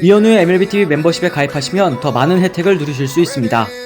이현우의 MLBTV 멤버십에 가입하시면 더 많은 혜택을 누리실 수 있습니다.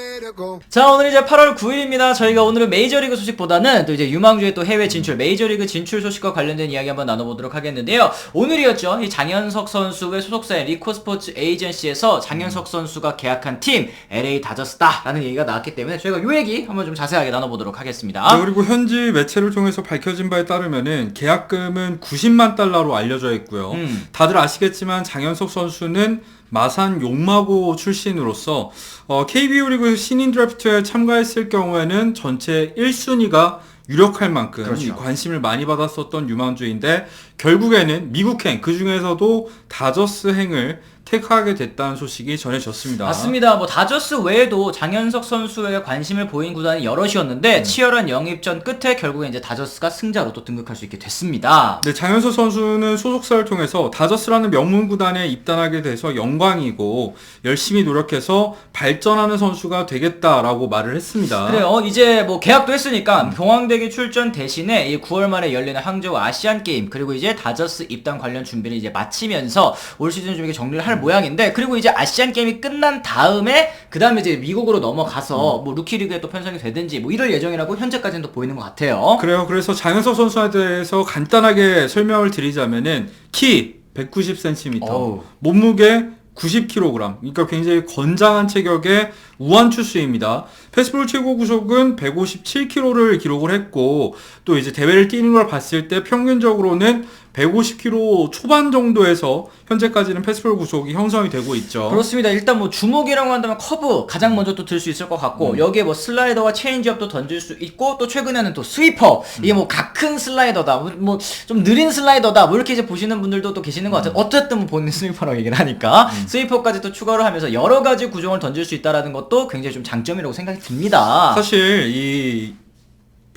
자 오늘 이제 8월 9일입니다. 저희가 오늘은 메이저리그 소식보다는 또 이제 유망주의 또 해외 진출 메이저리그 진출 소식과 관련된 이야기 한번 나눠보도록 하겠는데요. 오늘이었죠. 이 장현석 선수의 소속사인 리코스포츠 에이전시에서 장현석 선수가 계약한 팀 LA 다저스다라는 얘기가 나왔기 때문에 저희가 요 얘기 한번 좀 자세하게 나눠보도록 하겠습니다. 네, 그리고 현지 매체를 통해서 밝혀진 바에 따르면은 계약금은 90만 달러로 알려져 있고요. 음. 다들 아시겠지만 장현석 선수는 마산 용마고 출신으로서 어, KBO 리그 신인 드래프트에 참가했을 경우에는 전체 1순위가 유력할 만큼 그렇죠. 이 관심을 많이 받았었던 유망주인데 결국에는 미국행 그 중에서도 다저스행을 택하게 됐다는 소식이 전해졌습니다. 맞습니다. 뭐 다저스 외에도 장현석 선수에 관심을 보인 구단이 여럿이었는데 치열한 영입전 끝에 결국에 이제 다저스가 승자로 또 등극할 수 있게 됐습니다. 네, 장현석 선수는 소속사를 통해서 다저스라는 명문 구단에 입단하게 돼서 영광이고 열심히 노력해서 발전하는 선수가 되겠다라고 말을 했습니다. 그래요. 이제 뭐 계약도 했으니까 봉황대 기 출전 대신에 이 9월 말에 열리는 항저우 아시안 게임 그리고 이제 다저스 입단 관련 준비를 이제 마치면서 올 시즌 좀 이렇게 정리를 할 모양인데 그리고 이제 아시안 게임이 끝난 다음에 그 다음에 이제 미국으로 넘어가서 뭐 루키 리그에 또 편성이 되든지 뭐 이럴 예정이라고 현재까지는 또 보이는 것 같아요. 그래요. 그래서 장현석 선수에 대해서 간단하게 설명을 드리자면은 키 190cm, 어우. 몸무게 90kg. 그러니까 굉장히 건장한 체격의 우한 추수입니다. 패스볼 최고 구속은 157kg를 기록을 했고 또 이제 대회를 뛰는 걸 봤을 때 평균적으로는 150kg 초반 정도에서 현재까지는 패스볼 구속이 형성이 되고 있죠. 그렇습니다. 일단 뭐 주목이라고 한다면 커브 가장 먼저 또 들 수 있을 것 같고 여기에 뭐 슬라이더와 체인지업도 던질 수 있고 또 최근에는 또 스위퍼 이게 뭐 각 큰 슬라이더다 뭐 좀 느린 슬라이더다 뭐 이렇게 이제 보시는 분들도 또 계시는 것 같아요. 어쨌든 뭐 본인 스위퍼라고 얘기를 하니까 스위퍼까지 또 추가를 하면서 여러 가지 구종을 던질 수 있다라는 것도 굉장히 좀 장점이라고 생각이 듭니다. 사실 이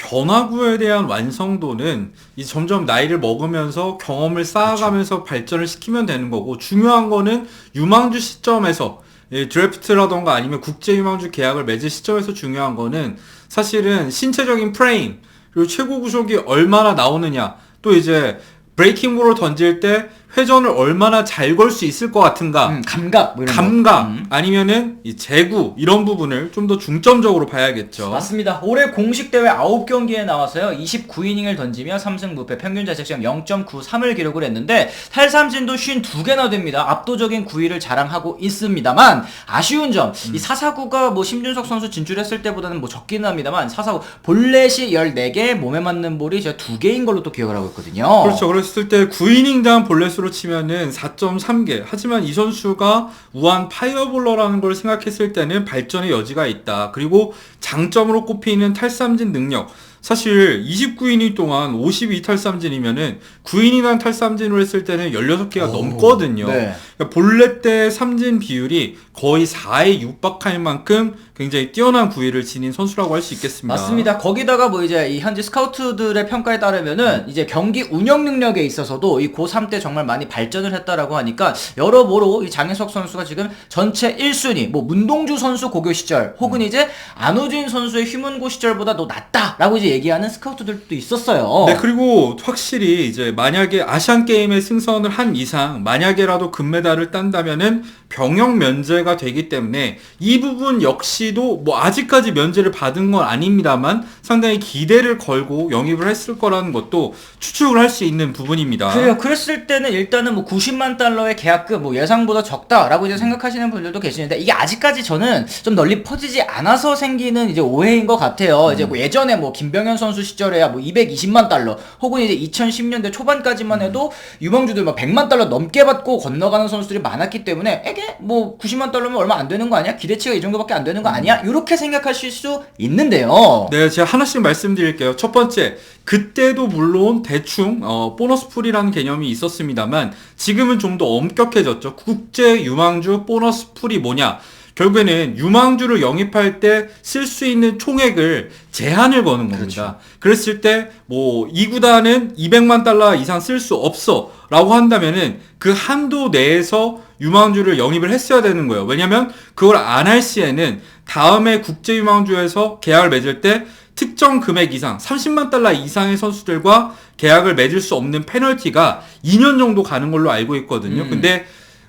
변화구에 대한 완성도는 이 점점 나이를 먹으면서 경험을 쌓아가면서 발전을 시키면 되는 거고 중요한 거는 유망주 시점에서 이 드래프트라던가 아니면 국제 유망주 계약을 맺을 시점에서 중요한 거는 사실은 신체적인 프레임 그리고 최고 구속이 얼마나 나오느냐 또 이제 브레이킹볼을 던질 때 회전을 얼마나 잘 걸 수 있을 것 같은가 음, 감각 뭐 이런 거. 감각 음. 아니면은 이 재구 이런 부분을 좀 더 중점적으로 봐야겠죠. 맞습니다. 올해 공식 대회 9경기에 나와서요. 29이닝을 던지며 3승 무패 평균 자책점 0.93을 기록을 했는데 탈삼진도 52개나 됩니다. 압도적인 9위를 자랑하고 있습니다만 아쉬운 점. 이 사사구가 뭐 심준석 선수 진출했을 때보다는 뭐 적기는 합니다만 사사구 볼넷이 14개, 몸에 맞는 볼이 제가 2개인 걸로 또 기억을 하고 있거든요. 그렇죠. 그랬을 때 9이닝당 볼넷으로 치면은 4.3개. 하지만 이 선수가 우한 파이어볼러라는 걸 생각했을 때는 발전의 여지가 있다. 그리고 장점으로 꼽히는 탈삼진 능력. 사실 29이닝 동안 52탈삼진이면은 9이닝당 탈삼진을 했을 때는 16개가 넘거든요. 네. 그러니까 볼넷 대 삼진 비율이 거의 4에 육박할 만큼 굉장히 뛰어난 구위를 지닌 선수라고 할 수 있겠습니다. 맞습니다. 거기다가 뭐 이제 이 현지 스카우트들의 평가에 따르면은 이제 경기 운영 능력에 있어서도 이 고3 때 정말 많이 발전을 했다라고 하니까 여러모로 이 장혜석 선수가 지금 전체 1순위 뭐 문동주 선수 고교 시절 혹은 이제 안호진 선수의 휴문고 시절보다 더 낫다라고 이제 얘기하는 스카우트들도 있었어요. 네, 그리고 확실히 이제 만약에 아시안 게임에 승선을 한 이상 만약에라도 금메달을 딴다면은 병역 면제가 되기 때문에 이 부분 역시 도 뭐 아직까지 면제를 받은 건 아닙니다만 상당히 기대를 걸고 영입을 했을 거라는 것도 추측을 할 수 있는 부분입니다. 그래요. 그랬을 때는 일단은 뭐 90만 달러의 계약금 뭐 예상보다 적다라고 이제 생각하시는 분들도 계시는데 이게 아직까지 저는 좀 널리 퍼지지 않아서 생기는 이제 오해인 것 같아요. 이제 뭐 예전에 뭐 김병현 선수 시절에야 뭐 220만 달러 혹은 이제 2010년대 초반까지만 해도 유망주들 막 100만 달러 넘게 받고 건너가는 선수들이 많았기 때문에 에게 뭐 90만 달러면 얼마 안 되는 거 아니야? 기대치가 이 정도밖에 안 되는 거 아니야? 이렇게 생각하실 수 있는데요. 네, 제가 하나씩 말씀드릴게요. 첫 번째, 그때도 물론 대충 어, 보너스 풀이라는 개념이 있었습니다만 지금은 좀 더 엄격해졌죠. 국제 유망주 보너스 풀이 뭐냐? 결국에는 유망주를 영입할 때 쓸 수 있는 총액을 제한을 거는 겁니다. 그랬을 때 뭐 이 구단은 200만 달러 이상 쓸 수 없어라고 한다면은 그 한도 내에서 유망주를 영입을 했어야 되는 거예요. 왜냐면 그걸 안 할 시에는 다음에 국제 유망주에서 계약을 맺을 때 특정 금액 이상, 30만 달러 이상의 선수들과 계약을 맺을 수 없는 페널티가 2년 정도 가는 걸로 알고 있거든요. 음. 근데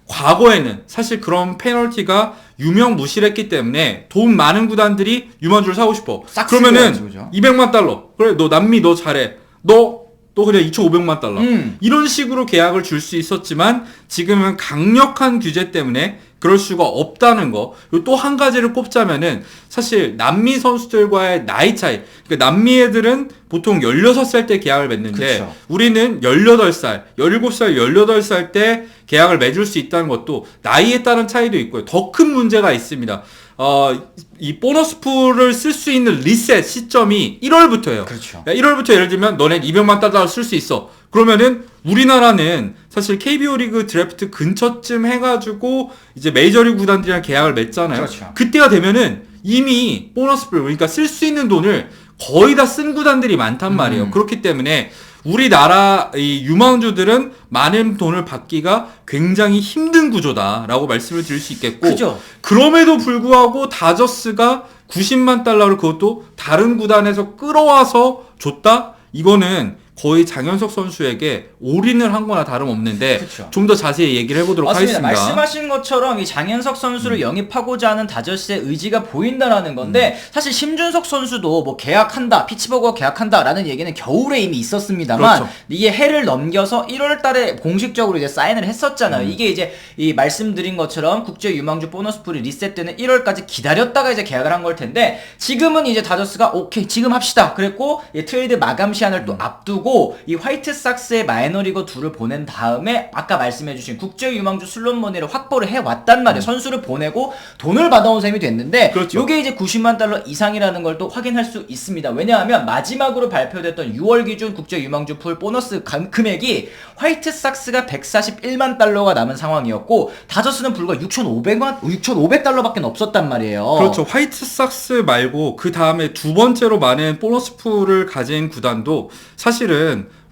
과거에는 사실 그런 페널티가 유명 무실했기 때문에 돈 많은 구단들이 유망주를 사고 싶어. 싹 그러면은 쓰고 가지고, 그죠? 200만 달러. 그래 너 남미 너 잘해. 너 또 그냥 2,500만 달러. 음. 이런 식으로 계약을 줄 수 있었지만 지금은 강력한 규제 때문에 그럴 수가 없다는 거. 또한 가지를 꼽자면은 사실 남미 선수들과의 나이 차이. 그러니까 남미 애들은 보통 16살 때 계약을 맺는데 그쵸. 우리는 18살, 17살, 18살 때 계약을 맺을 수 있다는 것도 나이에 따른 차이도 있고요. 더 큰 문제가 있습니다. 어, 이 보너스 풀을 쓸 수 있는 리셋 시점이 1월부터예요. 그렇죠. 1월부터 예를 들면 너네 200만 달러 쓸수 있어. 그러면은 우리나라는 사실 KBO 리그 드래프트 근처쯤 해가지고 이제 메이저리그 구단들이랑 계약을 맺잖아요. 그렇죠. 그때가 되면은 이미 보너스 풀 그러니까 쓸 수 있는 돈을 거의 다 쓴 구단들이 많단 말이에요. 음. 그렇기 때문에 우리나라 이 유망주들은 많은 돈을 받기가 굉장히 힘든 구조다라고 말씀을 드릴 수 있겠고 그죠. 그럼에도 불구하고 다저스가 90만 달러를 그것도 다른 구단에서 끌어와서 줬다? 이거는 거의 장현석 선수에게 올인을 한 거나 다름없는데. 좀 더 자세히 얘기를 해보도록 맞습니다. 하겠습니다. 음. 말씀하신 것처럼 이 장현석 선수를 영입하고자 하는 다저스의 의지가 보인다라는 건데 음. 사실 심준석 선수도 뭐 계약한다, 피츠버그와 계약한다라는 얘기는 겨울에 이미 있었습니다만 그렇죠. 이게 해를 넘겨서 1월 달에 공식적으로 이제 사인을 했었잖아요. 음. 이게 이제 이 말씀드린 것처럼 국제 유망주 보너스 풀이 리셋되는 1월까지 기다렸다가 이제 계약을 한 걸 텐데 지금은 이제 다저스가 오케이 지금 합시다. 그랬고 이 트레이드 마감 시한을 음. 또 앞두고 이 화이트삭스의 마이너리거 둘을 보낸 다음에 아까 말씀해주신 국제 유망주 슬롯 머니를 확보를 해왔단 말이에요. 선수를 보내고 돈을 받아온 셈이 됐는데 음. 그렇죠. 요게 이제 90만 달러 이상이라는 걸 또 확인할 수 있습니다. 왜냐하면 마지막으로 발표됐던 6월 기준 국제 유망주 풀 보너스 감- 금액이 화이트삭스가 141만 달러가 남은 상황이었고 다저스는 불과 6,500만 6,500달러밖에 없었단 말이에요. 그렇죠. 화이트삭스 말고 그 다음에 두 번째로 많은 보너스 풀을 가진 구단도 사실은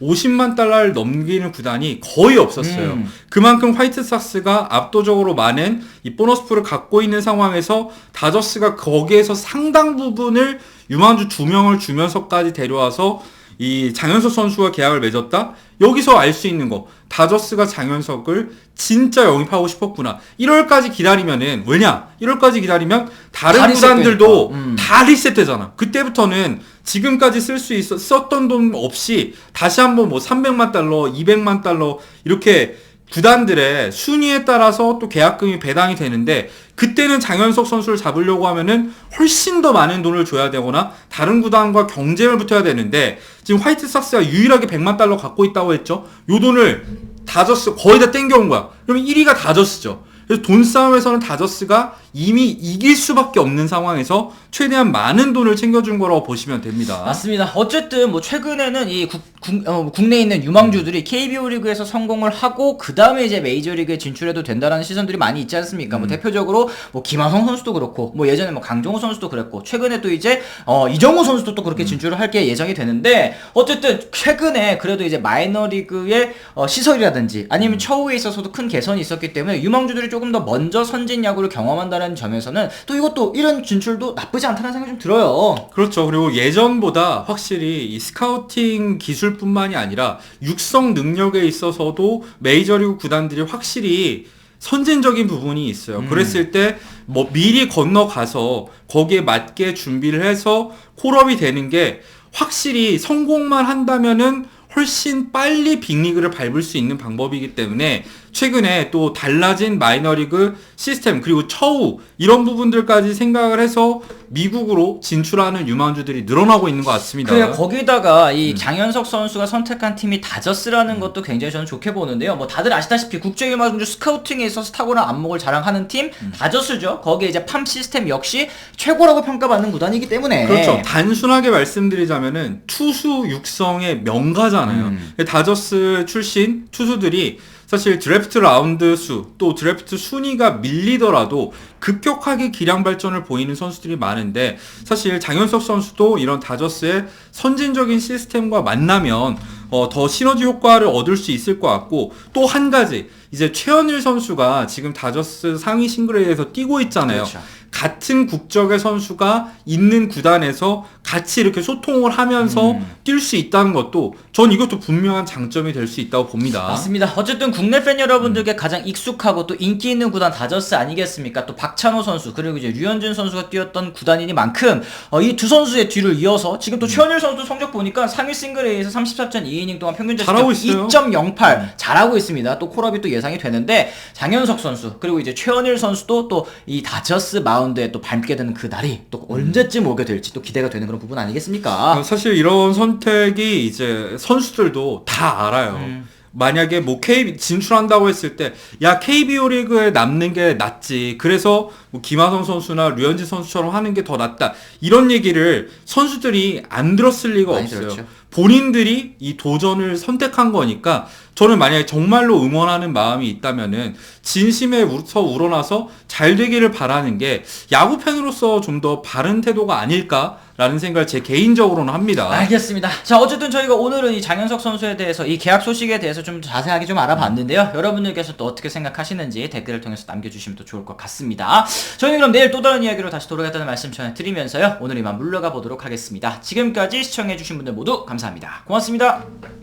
50만 달러를 넘기는 구단이 거의 없었어요. 음. 그만큼 화이트삭스가 압도적으로 많은 이 보너스 풀을 갖고 있는 상황에서 다저스가 거기에서 상당 부분을 유망주 두 명을 주면서까지 데려와서 이 장현석 선수가 계약을 맺었다? 여기서 알 수 있는 거. 다저스가 장현석을 진짜 영입하고 싶었구나. 1월까지 기다리면은, 왜냐? 1월까지 기다리면 다른 다 구단들도. 음. 다 리셋되잖아. 그때부터는 지금까지 쓸 수 있어, 썼던 돈 없이 다시 한번 뭐 300만 달러, 200만 달러, 이렇게 구단들의 순위에 따라서 또 계약금이 배당이 되는데 그때는 장현석 선수를 잡으려고 하면은 훨씬 더 많은 돈을 줘야 되거나 다른 구단과 경쟁을 붙어야 되는데 지금 화이트삭스가 유일하게 100만 달러 갖고 있다고 했죠. 요 돈을 다저스 거의 다 땡겨온 거야. 그러면 1위가 다저스죠. 그래서 돈 싸움에서는 다저스가 이미 이길 수밖에 없는 상황에서 최대한 많은 돈을 챙겨준 거라고 보시면 됩니다. 맞습니다. 어쨌든 뭐 최근에는 이 국, 국, 어, 국내에 있는 유망주들이 KBO 리그에서 성공을 하고 그 다음에 이제 메이저 리그에 진출해도 된다라는 시선들이 많이 있지 않습니까? 뭐 대표적으로 뭐 김하성 선수도 그렇고 뭐 예전에 뭐 강정호 선수도 그랬고 최근에 또 이제 어 이정우 선수도 또 그렇게 진출을 할 게 예정이 되는데 어쨌든 최근에 그래도 이제 마이너 리그의 어, 시설이라든지 아니면 처우에 있어서도 큰 개선이 있었기 때문에 유망주들이 조금 더 먼저 선진 야구를 경험한다는 점에서는 또 이것도 이런 진출도 나쁘지 않다는 생각이 좀 들어요. 그렇죠. 그리고 예전보다 확실히 이 스카우팅 기술뿐만이 아니라 육성 능력에 있어서도 메이저리그 구단들이 확실히 선진적인 부분이 있어요. 음. 그랬을 때 뭐 미리 건너가서 거기에 맞게 준비를 해서 콜업이 되는 게 확실히 성공만 한다면은 훨씬 빨리 빅리그를 밟을 수 있는 방법이기 때문에 최근에 또 달라진 마이너리그 시스템 그리고 처우 이런 부분들까지 생각을 해서 미국으로 진출하는 유망주들이 늘어나고 있는 것 같습니다. 그래 거기다가 음. 이 장현석 선수가 선택한 팀이 다저스라는 것도 굉장히 저는 좋게 보는데요. 뭐 다들 아시다시피 국제 유망주 스카우팅에 있어서 탁월한 안목을 자랑하는 팀 음. 다저스죠. 거기에 이제 팜 시스템 역시 최고라고 평가받는 구단이기 때문에 그렇죠. 단순하게 말씀드리자면은 투수 육성의 명가잖아요. 음. 다저스 출신 투수들이 사실 드래프트 라운드 수, 또 드래프트 순위가 밀리더라도 급격하게 기량 발전을 보이는 선수들이 많은데 사실 장현석 선수도 이런 다저스의 선진적인 시스템과 만나면 어, 더 시너지 효과를 얻을 수 있을 것 같고 또 한 가지 이제 최현일 선수가 지금 다저스 상위 싱글에서 뛰고 있잖아요. 그렇죠. 같은 국적의 선수가 있는 구단에서 같이 이렇게 소통을 하면서 음. 뛸수 있다는 것도 전 이것도 분명한 장점이 될 수 있다고 봅니다. 맞습니다. 어쨌든 국내 팬 여러분들께 가장 익숙하고 또 인기 있는 구단 다저스 아니겠습니까? 또 박찬호 선수 그리고 이제 류현진 선수가 뛰었던 구단이니만큼 어, 이두 선수의 뒤를 이어서 지금 음. 또 최현일 선수 성적 보니까 상위 싱글 A에서 34전 2이닝 동안 평균 있어요. 2.08 잘하고 있습니다. 또 콜업이 또 예상이 되는데 장현석 선수 그리고 이제 최현일 선수도 또 이 다저스 마운드 에 또 밟게 되는 그 날이 또 언제쯤 오게 될지 또 기대가 되는 그런 부분 아니겠습니까? 어, 사실 이런 선택이 이제 선수들도 다 알아요. 음. 만약에 뭐 K 진출한다고 했을 때 야 KBO 리그에 남는 게 낫지. 그래서 뭐 김하성 선수나 류현진 선수처럼 하는 게 더 낫다. 이런 얘기를 선수들이 안 들었을 리가 없어요. 들었죠. 본인들이 이 도전을 선택한 거니까 저는 만약에 정말로 응원하는 마음이 있다면은 진심에서 우러나서 잘 되기를 바라는 게 야구 팬으로서 좀 더 바른 태도가 아닐까 라는 생각을 제 개인적으로는 합니다. 알겠습니다. 자, 어쨌든 저희가 오늘은 이 장현석 선수에 대해서 이 계약 소식에 대해서 좀 자세하게 좀 알아봤는데요. 여러분들께서 또 어떻게 생각하시는지 댓글을 통해서 남겨주시면 또 좋을 것 같습니다. 저희는 그럼 내일 또 다른 이야기로 다시 돌아가겠다는 말씀 전해드리면서요. 오늘 이만 물러가 보도록 하겠습니다. 지금까지 시청해주신 분들 모두 감사합니다. 고맙습니다.